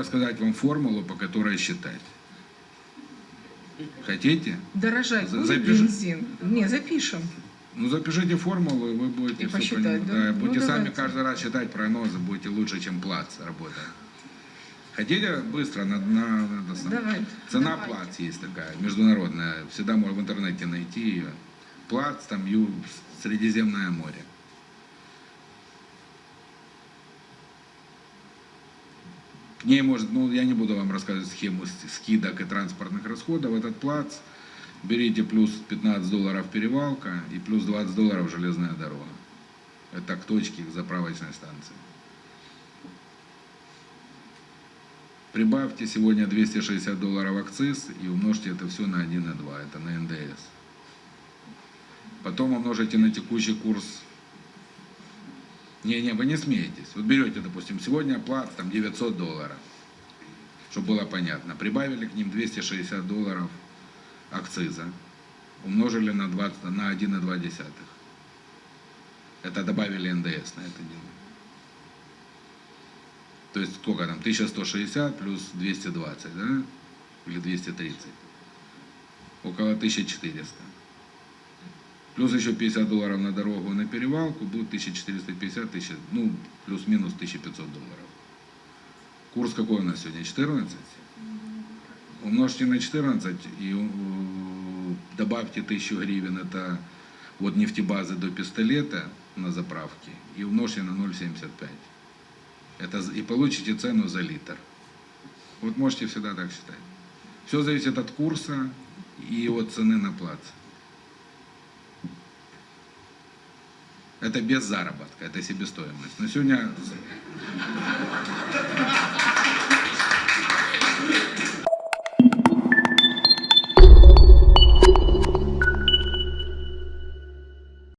Рассказать вам формулу, по которой считать. Хотите? Дорожать За- будет запиши. бензин? Не, запишем. Ну, запишите формулу, и вы будете И посчитать, понимать. да? Ну, будете сами давайте. каждый раз считать прогнозы, будете лучше, чем плац работать. Хотите быстро на, на, на самое? Давай. Цена Давайте. плац есть такая, международная. Всегда можно в интернете найти ее. Плац, там ю, Средиземное море. К ней может, ну я не буду вам рассказывать схему скидок и транспортных расходов. Этот плац берите плюс 15 долларов перевалка и плюс 20 долларов железная дорога. Это к точке, к заправочной станции. Прибавьте сегодня 260 долларов акциз и умножьте это все на 1,2. Это на НДС. Потом умножите на текущий курс. Не-не, вы не смеетесь. Вот берете, допустим, сегодня плат там 900 долларов. Чтобы было понятно. Прибавили к ним 260 долларов акциза. Умножили на, 20, на 1,2. Это добавили НДС на это дело. То есть сколько там? 1160 плюс 220, да? Или 230? Около 1400. Плюс еще 50 долларов на дорогу на перевалку, будет 1450, тысяч, ну, плюс-минус 1500 долларов. Курс какой у нас сегодня? 14? Умножьте на 14 и э, добавьте 1000 гривен, это от нефтебазы до пистолета на заправке, и умножьте на 0,75. Это, и получите цену за литр. Вот можете всегда так считать. Все зависит от курса и от цены на плац. Это без заработка, это себестоимость. Но сегодня...